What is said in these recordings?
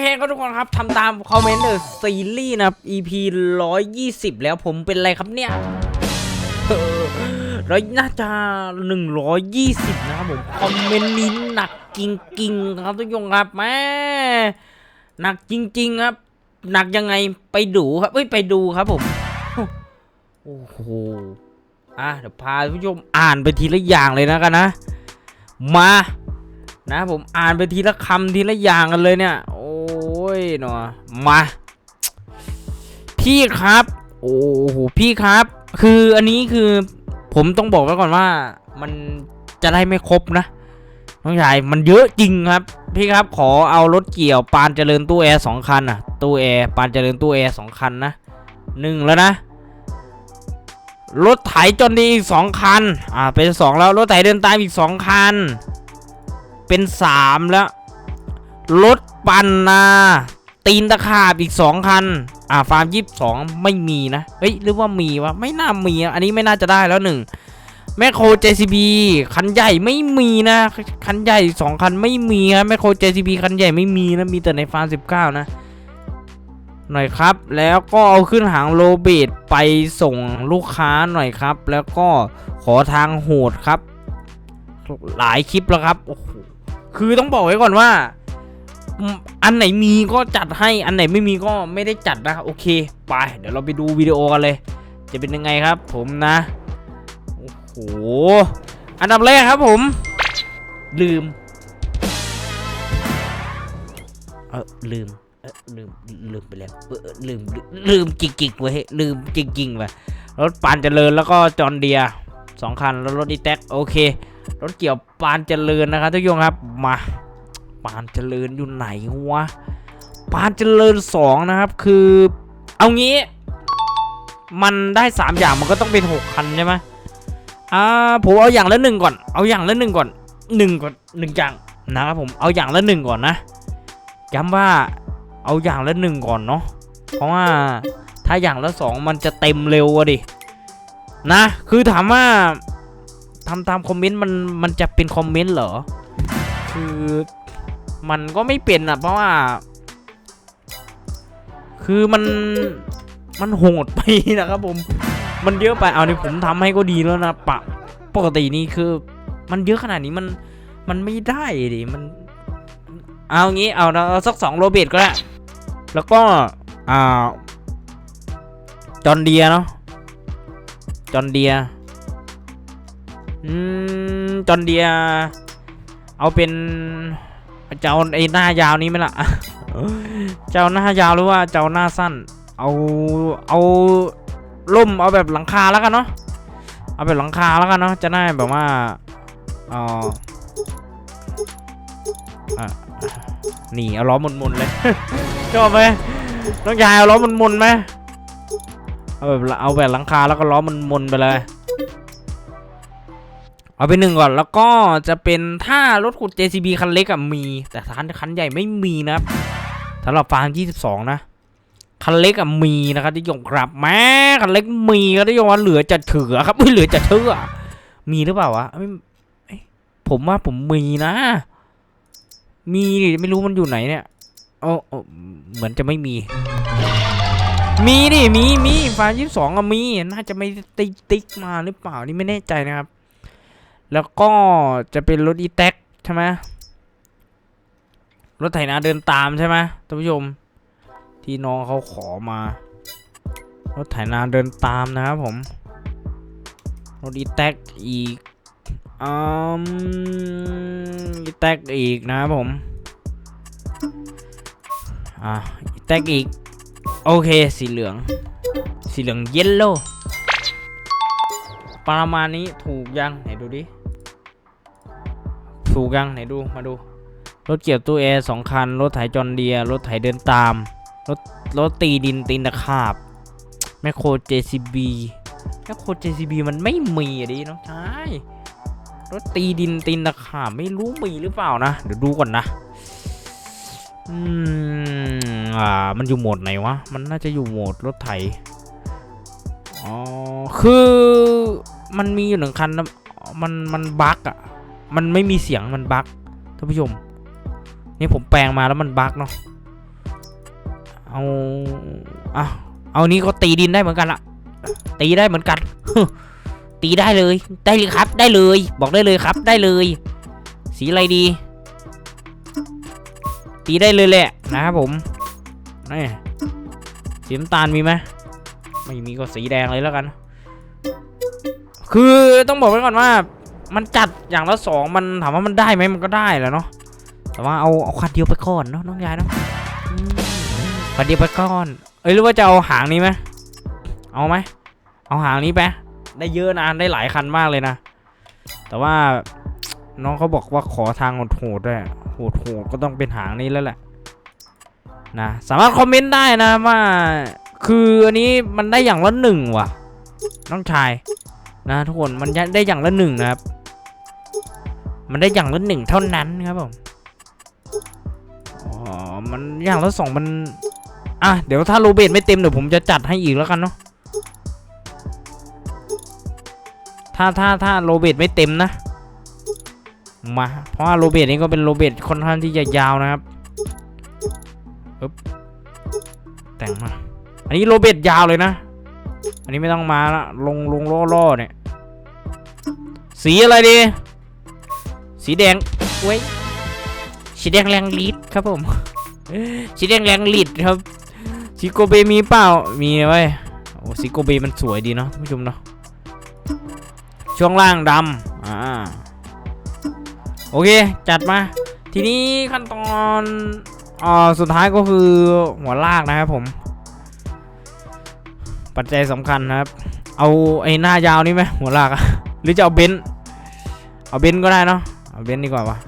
เคก็ทุกคนครับทำตามคอมเมนต์เดอะซีรีส์นะครับ EP 120 แล้วผมเป็นอะไรครับเนี่ยเออแล้วน่าจะ 120 นะครับผมคอมเมนต์นี้หนักจริงๆครับทุกคนครับแม่หนักจริง ๆ ครับ หนักยังไงไปดูครับเอ้ยไปดูครับผมโอ้โหอะเดี๋ยวพาท่านผู้ชมอ่านไปทีละอย่างเลยนะกันนะ มานะผมอ่านไปทีละคำทีละอย่างกันเลยเนี่ย โยหนอมา พี่ครับ โอ้โหพี่ครับ คืออันนี้คือผมต้องบอกไว้ก่อนว่า มันจะได้ไม่ครบนะน้องชายมันเยอะจริงครับ พี่ครับขอเอารถเกี่ยวปานเจริญตู้แอร์สองคันอะตู้แอร์ปานเจริญตู้แอร์สองคันนะหนึ่งแล้วนะรถไถจนดีอีกสองคัน อ่า เป็นสองแล้ว รถไถเดินตามอีกสองคัน เป็นสามแล้ว รถปั่นนา ตีนตะขาบอีกสองคัน อ่าฟาร์มยี่สิบสองไม่มีนะ เฮ้ยหรือว่ามีวะไม่น่ามีอันนี้ไม่น่าจะได้แล้วหนึ่งแมคโคร JCB คันใหญ่ไม่มีนะ คันใหญ่สองคันไม่มีครับแมคโคร JCB คันใหญ่ไม่มีนะ มีแต่ในฟาร์มสิบเก้านะ หน่อยครับ แล้วก็เอาขึ้นหางโลเบตไปส่งลูกค้าหน่อยครับ แล้วก็ขอทางโหดครับ หลายคลิปแล้วครับ โอ้โห คือต้องบอกไว้ก่อนว่า อันไหนมีก็จัดให้อันไหนไม่มีก็ไม่ได้จัดนะโอเคไปเดี๋ยวเราไปดูวิดีโอกันเลย จะเป็นยังไงครับ ผมนะโอ้โหอันดับแรกครับผม ลืมเออลืมเออลืมลืมไปแล้วเออลืมลืมลืมจริงๆเว้ยลืมจริงๆว่ะรถปานเจริญแล้วก็จอนเดียสองคันแล้วรถอีแท็กโอเค รถเกี่ยวปานเจริญนะครับทุกคนครับมาานเจริญอยู่ไหนวะปานเจริญสองนะครับคือเอางี้ มันได้สามอย่างมันก็ต้องเป็นหกคันใช่ไหมอ่าผมเอาอย่างละหนึ่งก่อน เอาอย่างละหนึ่งก่อนหนึ่งก่อนหนึ่งอย่างนะครับผมเอาอย่างละหนึ่งก่อนนะย้ำว่าเอาอย่างละหนึ่งก่อนเนาะเพราะว่าถ้าอย่างละสองมันจะเต็มเร็วอะดินะคือถามว่าทำตามคอมเมนต์มันมันจะเป็นคอมเมนต์เหรอคือ มันก็ไม่เป็นอะ เพราะว่า คือมันมันโหดไปนะครับผม มันเยอะไป เอานี่ผมทำให้ก็ดีแล้วนะปะ ปกตินี่คือ มันเยอะขนาดนี้มันมันไม่ได้ดิมัน เอางี้เอาเอาสักสองโรเบตก็ได้แล้วก็อ่าจอนเดียเนาะจอนเดียอืมจอนเดีย เอาเป็น เจ้าไอ้หน้ายาวนี้ไหมล่ะ เจ้าหน้ายาวหรือว่าเจ้าหน้าสั้น เอาเอาล่มเอาแบบหลังคาแล้วกันเนาะ เอาแบบหลังคาแล้วกันเนาะ จะได้แบบว่าเอ๋อนี่เอาล้อหมุนๆเลยชอบไหมน้องยายเอาล้อหมุนๆไหมเอาแบบเอาแบบหลังคาแล้วก็ล้อหมุนๆไปเลย เอาไปหนึ่งก่อนแล้วก็จะเป็นถ้ารถขุด JCB คันเล็กอะมี แต่คันคันใหญ่ไม่มีนะครับสำหรับฟาร์ม22 นะ คันเล็กอะมีนะครับที่ยงครับแม่คันเล็กมีก็ที่ยงว่าเหลือจะเถือครับไม่เหลือจะเชื่อมีหรือเปล่าวะผมว่าผมมีนะ มีดิไม่รู้มันอยู่ไหนเนี่ยโอ้โอ้เหมือนจะไม่มี มีดิมีมีฟาร์ม22อะมี น่าจะไม่ติ๊กติ๊กมาหรือเปล่านี่ไม่แน่ใจนะครับ แล้วก็จะเป็นรถอีแท็กใช่ไหมรถไถนาเดินตามใช่ไหมท่านผู้ชม ที่น้องเขาขอมา รถไถนาเดินตามนะครับผม รถอีแท็กอีกอืมอีแท็กอีกนะครับผม อะอีแท็กอีก โอเคสีเหลือง สีเหลืองเยลโล่ประมาณนี้ถูกยังไหนดูดิ ถูกยังไหนดูมาดู รถเกี่ยวตู้แอร์สองคัน รถไถจอนเดีย รถไถเดินตาม รถรถตีดินตีนตะขาบแมคโคร JCB แมคโคร JCB มันไม่มีอะดิน้องชายรถตีดินตีนตะขาบไม่รู้มีหรือเปล่านะ เดี๋ยวดูก่อนนะอืมอ่ามันอยู่โหมดไหนวะ มันน่าจะอยู่โหมดรถไถอ๋อคือมันมีอยู่หนึ่งคันนะมันมันบั๊กอะ มันไม่มีเสียงมันบั๊กท่านผู้ชม นี่ผมแปลงมาแล้วมันบั๊กเนาะเอาอะเอานี้ก็ตีดินได้เหมือนกันละตีได้เหมือนกันตีได้เลย ได้เลยครับ ได้เลย บอกได้เลยครับ ได้เลย สีอะไรดี ตีได้เลยแหละนะครับผมนี่สีน้ำตาลมีไหมไม่มีก็สีแดงเลยแล้วกัน คือต้องบอกไว้ก่อนว่า มันจัดอย่างละสองมันถามว่ามันได้ไหมมันก็ได้แหละเนาะแต่ว่าเอาเอาคันเดียวไปก่อนเนาะน้องยายเนาะคันเดียวไปก่อนเอ้ยหรือว่าจะเอาหางนี้ไหมเอาไหมเอาหางนี้ไปได้เยอะนะได้หลายคันมากเลยนะ แต่ว่าน้องเขาบอกว่าขอทางโหดๆด้วยโหดๆก็ต้องเป็นหางนี้แล้วแหละนะสามารถคอมเมนต์ได้นะว่า คืออันนี้มันได้อย่างละหนึ่งว่ะน้องชายนะทุกคนมันได้อย่างละหนึ่งนะครับ มันได้อย่างละหนึ่งเท่านั้นครับผมอ๋อมันอย่างละสองมัน อะ เดี๋ยวถ้าโรเบตไม่เต็มเดี๋ยวผมจะจัดให้อีกแล้วกันเนาะถ้าถ้าถ้าโรเบตไม่เต็มนะมาเพราะว่าโรเบตนี่ก็เป็นโรเบตค่อนข้างที่จะยาวนะครับปึ๊บแต่งมา อันนี้โรเบตยาวเลยนะ อันนี้ไม่ต้องมาละลงลงล่อล่อๆเนี่ย สีอะไรดี สีแดงเว้ยสีแดงแรงลีดครับผมสีแดงแรงลีดครับสีโกเบมีเปล่ามีไว้ยโอ้สีโกเบมันสวยดีเนาะท่านผู้ชมเนาะช่วงล่างดำอ่าโอเคจัดมา ทีนี้ขั้นตอนอ่าสุดท้ายก็คือหัวลากนะครับผม ปัจจัยสำคัญนะครับ เอาไอ้หน้ายาวนี่ไหมหัวลากอะหรือจะเอาเบนซ์เอาเบนซ์ก็ได้เนาะ เอาเบนซ์ดีกว่าวะ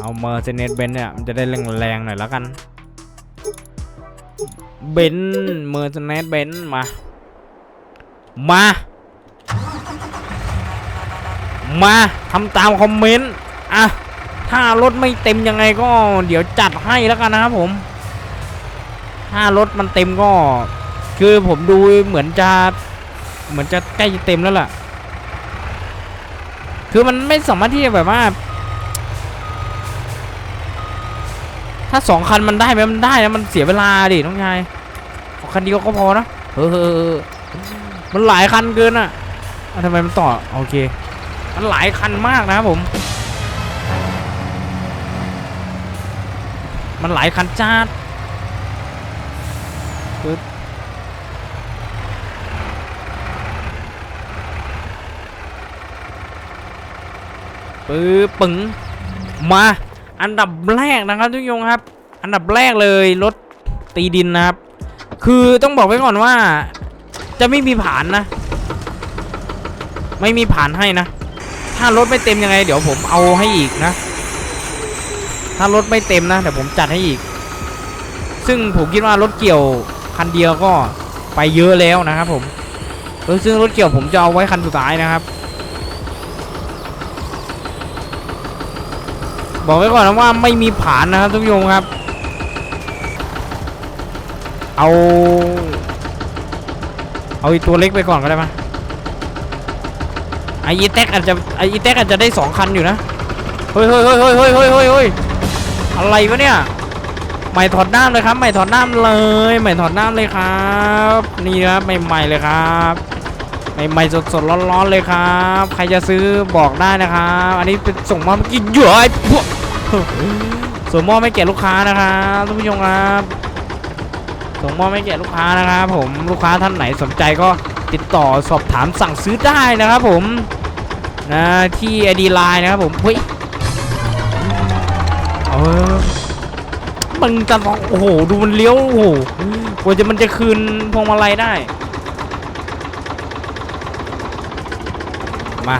เอาเมอร์เซเนสเบนซ์เนี่ยมันจะได้แรงๆหน่อยแล้วกันเบนซ์เมอร์เซเนสเบนซ์มา มา มาทำตามคอมเมนต์อะถ้ารถไม่เต็มยังไงก็เดี๋ยวจัดให้แล้วกันนะครับผม ถ้ารถมันเต็มก็ คือผมดูเหมือนจะ เหมือนจะใกล้จะเต็มแล้วล่ะ คือมันไม่สามารถที่จะแบบว่า ถ้าสองคันมันได้ไหมมันได้นะมันเสียเวลาดิน้องชายคันเดียวก็พอนะเออมันหลายคันเกินอะทำไมมันต่อโอเค มันหลายคันมากนะครับผม มันหลายคันจ้าดปึ๊บ ปึ๊บปึ๋งมาอันดับแรกนะครับทุกยงครับ อันดับแรกเลยรถตีดินนะครับ คือต้องบอกไว้ก่อนว่า จะไม่มีผ่านนะ ไม่มีผ่านให้นะ ถ้ารถไม่เต็มยังไง เดี๋ยวผมเอาให้อีกนะ ถ้ารถไม่เต็มนะเดี๋ยวผมจัดให้อีก ซึ่งผมคิดว่ารถเกี่ยวคันเดียวก็ไปเยอะแล้วนะครับผมซึ่งรถเกี่ยวผมจะเอาไว้คันสุดท้ายนะครับ บอกไว้ก่อนนะว่าไม่มีผานนะครับทุกโยงครับ เอา เอาอีตัวเล็กไปก่อนก็ได้ไหมไออีแท็กอาจจะไออีแท็กอาจจะได้สองคันอยู่นะเฮ้ยเฮ้ยเฮ้ยเฮ้ยเฮ้ยเฮ้ยเฮ้ยเฮ้ยอะไรวะเนี่ยใหม่ถอดน้ำเลยครับใหม่ถอดน้ำเลยใหม่ถอดน้ำเลยครับ นี่ครับใหม่ๆเลยครับใหม่ๆสดๆร้อนๆเลยครับ ใครจะซื้อบอกได้นะครับ อันนี้เป็นส่งมอบเมื่อกี้เหยื่อไอ้พวก ส่งมอบไม่แก่ลูกค้านะครับทุกผู้ชมครับส่งมอบไม่แก่ลูกค้านะครับผมลูกค้าท่านไหนสนใจก็ติดต่อสอบถามสั่งซื้อได้นะครับผมนะที่ไอดีไลน์นะครับผมเฮ้ยเออมันจะลงโอ้โหดูมันเลี้ยวโอ้โหกว่าจะมันจะคืนพวงมาลัยได้มา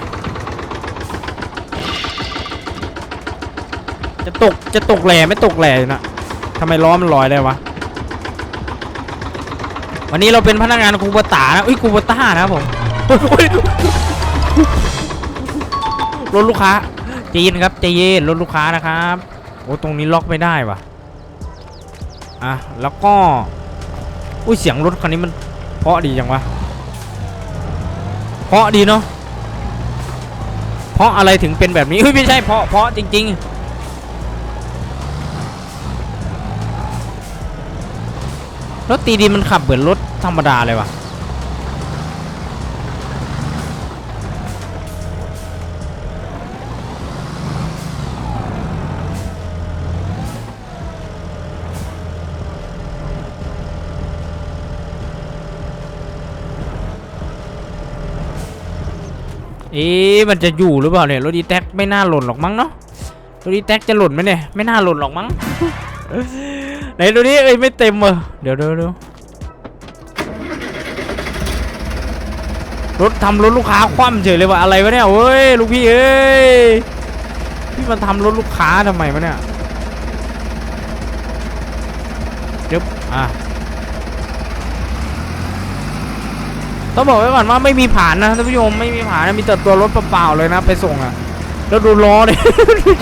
จะตกจะตกแหล่ไม่ตกแหล่นะทำไมล้อมันลอยได้วะ วันนี้เราเป็นพนักงานคูปตานะอุ้ยคูปต้านะผมรถลูกค้าจเย็นครับใจเย็นรถลูกค้านะครับโอ้ตรงนี้ล็อกไม่ได้วะอะแล้วก็อุ้ยเสียงรถคันนี้มันเพาะดีจังวะเพาะดีเนาะเพราะอะไรถึงเป็นแบบนี้เฮ้ยไม่ใช่เพาะเพาะจริง ๆ รถตีดีมันขับเหมือนรถธรรมดาเลยวะเอ๊ะมันจะอยู่หรือเปล่าเนี่ยรถดีแท็กไม่น่าหล่นหรอกมั้งเนาะรถดีแท็กจะหล่นไหมเนี่ยไม่น่าหล่นหรอกมั้ง ไหนดูนี่เอ้ยไม่เต็มเออเดี๋ยวเดี๋ยวเดี๋ยวรถทำรถลูกค้าคว่ำเฉยเลยว่ะอะไรวะเนี่ยเว้ยลูกพี่เอ้ยพี่มาทำรถลูกค้าทำไมวะเนี่ยเดี๋ยวอะต้องบอกไว้ก่อนว่าไม่มีผ่านนะท่านผู้ชมไม่มีผ่านนะมีแต่ตัวรถเปล่าๆเลยนะ ไปส่งอะแล้วดูล้อเลย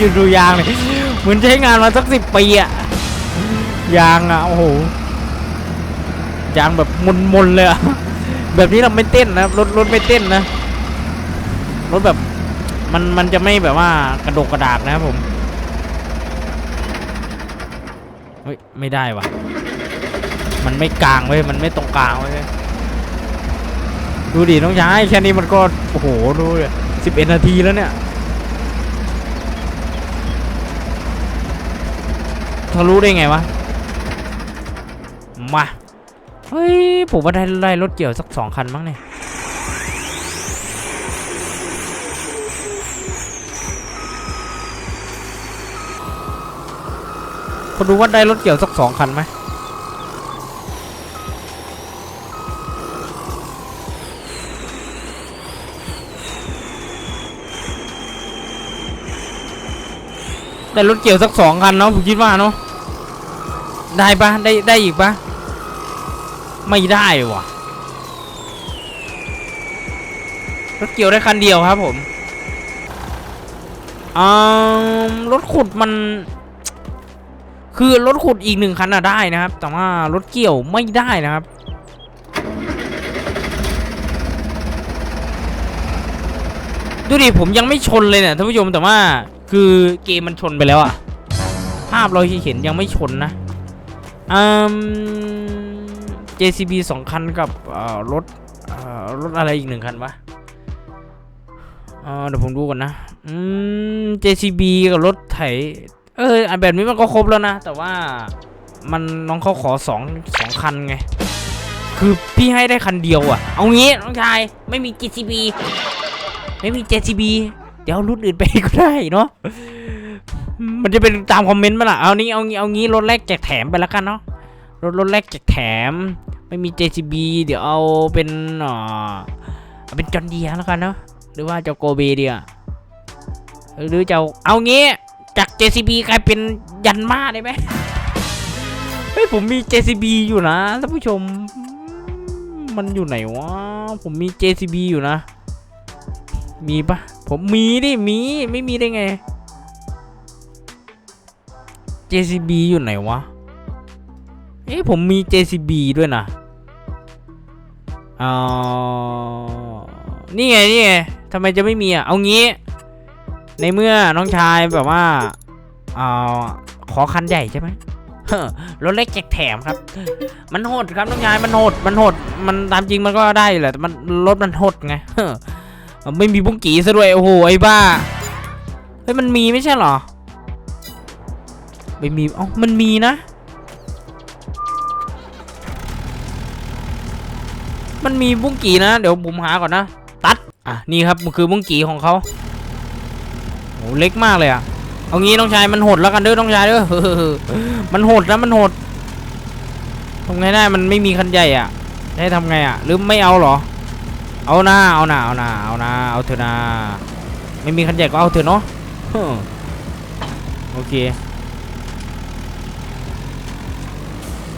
ดูดูยางเลยเหมือนใช้งานมาสักสิบปีอะ ยางอะโอ้โหยางแบบมนๆเลยอะแบบนี้เราไม่เต้นนะรถรถไม่เต้นนะรถแบบมันมันจะไม่แบบว่ากระดกกระดากนะครับผมเฮ้ยไม่ได้วะมันไม่กลางเว้ยมันไม่ตรงกลางเว้ยดูดิน้องชายแค่นี้มันก็โอ้โหดูสิบเอ็ดนาทีแล้วเนี่ยทะลุได้ไงวะ มาเฮ้ยผมว่าได้ไล่รถเกี่ยวสักสองคันมั้งเนี่ยคนดูว่าได้รถเกี่ยวสักสองคันไหมได้รถเกี่ยวสักสองคันเนาะผมคิดว่าเนาะได้ปะได้ได้อีกปะ ไม่ได้ว่ะรถเกี่ยวได้คันเดียวครับผมอืมรถขุดมัน คือรถขุดอีกหนึ่งคันอะได้นะครับ แต่ว่ารถเกี่ยวไม่ได้นะครับดูดิผมยังไม่ชนเลยเนี่ยท่านผู้ชมแต่ว่าคือเกมมันชนไปแล้วอะภาพเราเห็นยังไม่ชนนะอืม JCB สองคันกับรถรถอะไรอีกหนึ่งคันวะเเดี๋ยวผมดูก่อนนะอืม JCB กับรถไถ เอออันแบบนี้มันก็ครบแล้วนะ แต่ว่ามันน้องเขาขอสองสองคันไง คือพี่ให้ได้คันเดียวอะ่ะ เอางี้น้องชายไม่มี JCB ไม่มี JCB เดี๋ยวรุ่นอื่นไปก็ได้เนาะ มันจะเป็นตามคอมเมนต์ไหมล่ะ เอานี้เอางี้เอางี้รถแรกแจกแถมไปแล้วกันเนาะ รถรถแรกแจกแถม ไม่มี JCB เดี๋ยวเอาเป็นเอ่อเอาเป็นจอนเดียแล้วกันเนาะหรือว่าจะโกเบดีอะหรือจะเอาเอางี้จาก JCB กลายเป็นยันมาได้ไหมเฮ้ยผมมี JCB อยู่นะท่านผู้ชม มันอยู่ไหนวะผมมี JCB อยู่นะ มีปะผมมีดิมีไม่มีได้ไง JCB อยู่ไหนวะ เอ๊ะผมมี JCB ด้วยนะอ๋อนี่ไงนี่ไงทำไมจะไม่มีอะ เอางี้ ในเมื่อน้องชายแบบว่าอ่อขอคันใหญ่ใช่ไหมรถเล็กแจกแถมครับ มันโหดครับน้องชายมันโหดมันโหดมันตามจริงมันก็ได้แหละแต่มันรถมันโหดไงไม่มีบุ้งกี่ซะด้วยโอ้โหไอ้บ้าเฮ้ยมันมีไม่ใช่หรอไม่มีอ้ามันมีนะ มันมีบุ้งกีนะ เดี๋ยวผมหาก่อนนะ ตัด อะ นี่ครับ มันคือบุ้งกีของเขาโหเล็กมากเลยอะ เอางี้น้องชายมันโหดแล้วกันเด้อน้องชายเด้อมันโหดนะมันโหดทำไงได้มันไม่มีคันใหญ่อะจะให้ทำไงอะหรือไม่เอาหรอ เอาหน้าเอาหน้าเอาหน้าเอาหน้าเอาเถอะนะไม่มีคันใหญ่ก็เอาเถอะเนาะโอเค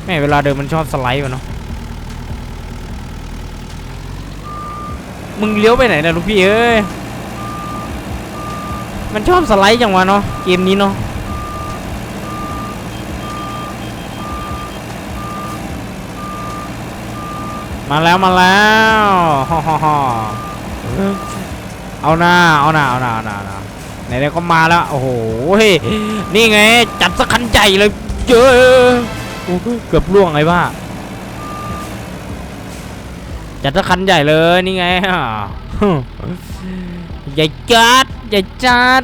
แม่เวลาเดินมันชอบสไลด์วะเนาะ มึงเลี้ยวไปไหนนะลูกพี่เอ้ย มันชอบสไลด์จังวะเนาะเกมนี้เนาะมาแล้วมาแล้วฮ่อฮ่อฮ่อเอาหน้าเอาหน้าเอาหน้าเอาหน้าเอาหน้าไหนๆก็มาแล้วโอ้โหเฮ้ยนี่ไงจัดสักคันใหญ่เลยเจอโอ้โหเกือบล่วงไอ้บ้า จัดตะคันใหญ่เลยนี่ไงอะใหญ่จัดใหญ่จัด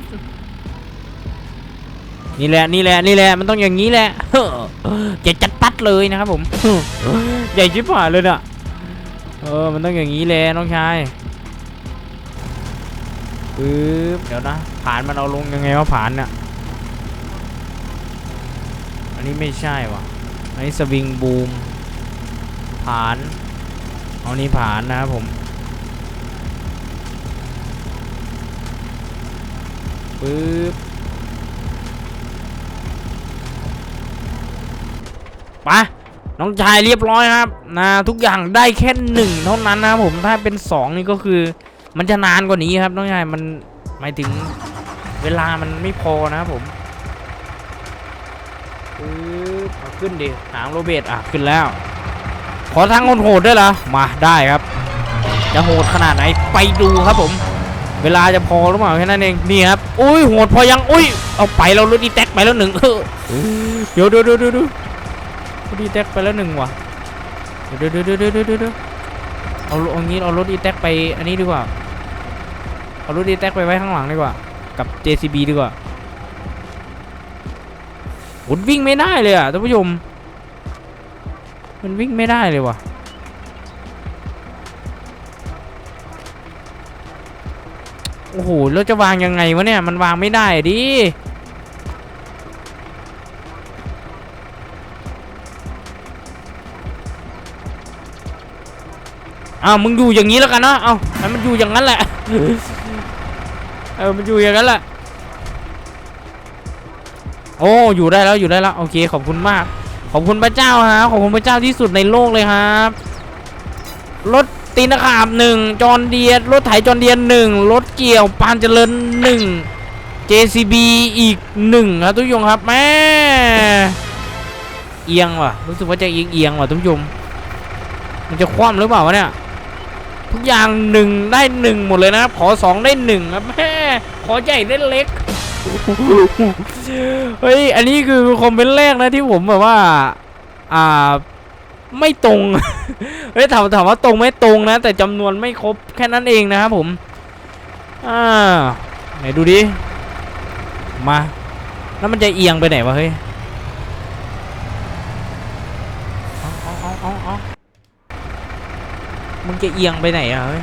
นี่แหละนี่แหละนี่แหละมันต้องอย่างนี้แหละใหญ่จัดปัดเลยนะครับผมใหญ่ชิบหายเลยน่ะเออมันต้องอย่างนี้แหละน้องชายปึ๊บเดี๋ยวนะผ่านมันเอาลงยังไงวะผ่านน่ะอันนี้ไม่ใช่วะอันนี้สวิงบูมผ่าน เอานี้ผ่านนะครับผมปึ๊บไปน้องชายเรียบร้อยครับนะทุกอย่างได้แค่หนึ่งเท่านั้นนะครับผมถ้าเป็นสองนี่ก็คือ มันจะนานกว่านี้ครับน้องชายมันหมายถึงเวลามันไม่พอนะครับผมปึ๊บขึ้นดิหางโรเบตอะขึ้นแล้ว ขอทางคนโหดด้วยเหรอมาได้ครับ จะโหดขนาดไหนไปดูครับผม เวลาจะพอหรือเปล่าแค่นั้นเองนี่ครับอุ้ยโหดพอยังอุ้ยเอาไปเรารถดีแท็กไปแล้วหนึ่งเออเดี๋ยวดี๋ยวเดี๋ยวเดี๋ยวเดี๋ยวรถดีแท็กไปแล้วหนึ่งว่ะเดี๋ยวเดี๋ยวเดี๋ยวเดี๋ยวเดี๋ยวเดี๋ยวเอาเอางี้เอารถดีแท็กไปอันนี้ดีกว่าเอารถดีแท็กไปไว้ข้างหลังดีกว่า กับ JCB ดีกว่าโหดวิ่งไม่ได้เลยอะท่านผู้ชม มันวิ่งไม่ได้เลยว่ะ โอ้โห แล้วจะวางยังไงวะเนี่ย มันวางไม่ได้ดิ อ้าว มึงอยู่อย่างนี้แล้วกันเนาะ เอาให้มันอยู่อย่างนั้นแหละ เออ มันอยู่อย่างนั้นแหละ โอ้ อยู่ได้แล้ว อยู่ได้แล้ว โอเค ขอบคุณมาก อบคุณพระเจ้าฮะขอบคุณพระเจ้าที่สุดในโลกเลยครับ รถตีนขาบหนึ่งจอนเดียรถไถจอนเดียหนึ่งรถเกี่ยวปานเจริญหนึ่ง JCB อีกหนึ่งครับทุกผู้ชมครับแม่เอียงว่ะรู้สึกว่าจะเอียงเอียงว่ะทุกผู้ชมมันจะคว่ำหรือเปล่าวะเนี่ยทุกอย่างหนึ่งได้หนึ่งหมดเลยนะครับขอสองได้หนึ่งครับแม่ขอใหญ่ได้เล็ก เฮ้ย อันนี้คือคอมเมนต์แรกนะที่ผมแบบว่า อ่า ไม่ตรง เฮ้ยถามถามว่าตรงไม่ตรงนะ แต่จำนวนไม่ครบแค่นั้นเองนะครับผม อ่า ไหนดูดิ มา แล้วมันจะเอียงไปไหนวะเฮ้ยเอาเอาเอาเอาเอามึงจะเอียงไปไหนอะเฮ้ย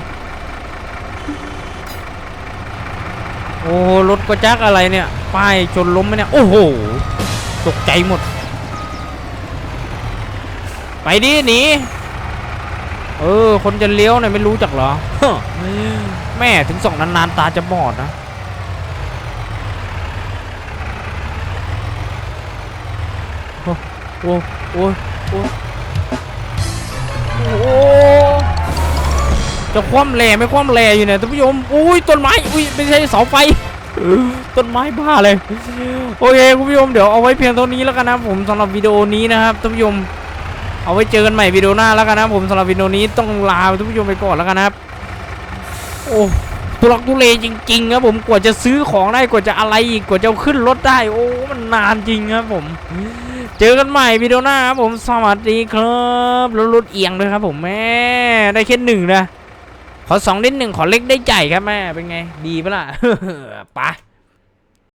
โอ้รถกระจักอะไรเนี่ย ป้ายชนล้มไหมเนี่ย โอ้โห ตกใจหมด ไปดิหนี เออ คนจะเลี้ยวเนี่ยไม่รู้จักเหรอ แม่ถึงส่องนานๆตาจะบอดนะ โอ้โอ้โอ้ จะคว่ำแหล่ไม่คว่ำแหล่อยู่เนี่ยท่านผู้ชมอุ้ยต้นไม้อุ้ยไม่ใช่เสาไฟต้นไม้บ้าเลยโอเคคุณผู้ชมเดี๋ยวเอาไว้เพียงเท่านี้แล้วกันนะผมสำหรับวิดีโอนี้นะครับท่านผู้ชมเอาไว้เจอกันใหม่วิดีโอหน้าแล้วกันนะผมสำหรับวิดีโอนี้ต้องลาท่านผู้ชมไปก่อนแล้วกันนะครับโอ้ทุลักทุเลจริงๆครับผมกว่าจะซื้อของได้กว่าจะอะไรอีกกว่าจะขึ้นรถได้ โอ้มันนานจริงครับผม เจอกันใหม่วิดีโอหน้าครับผมสวัสดีครับแล้วรถเอียงด้วยครับผมแม่ได้แค่หนึ่งนะ ขอสองได้หนึ่งขอเล็กได้ใจครับแม่เป็นไง ดีปะล่ะปะ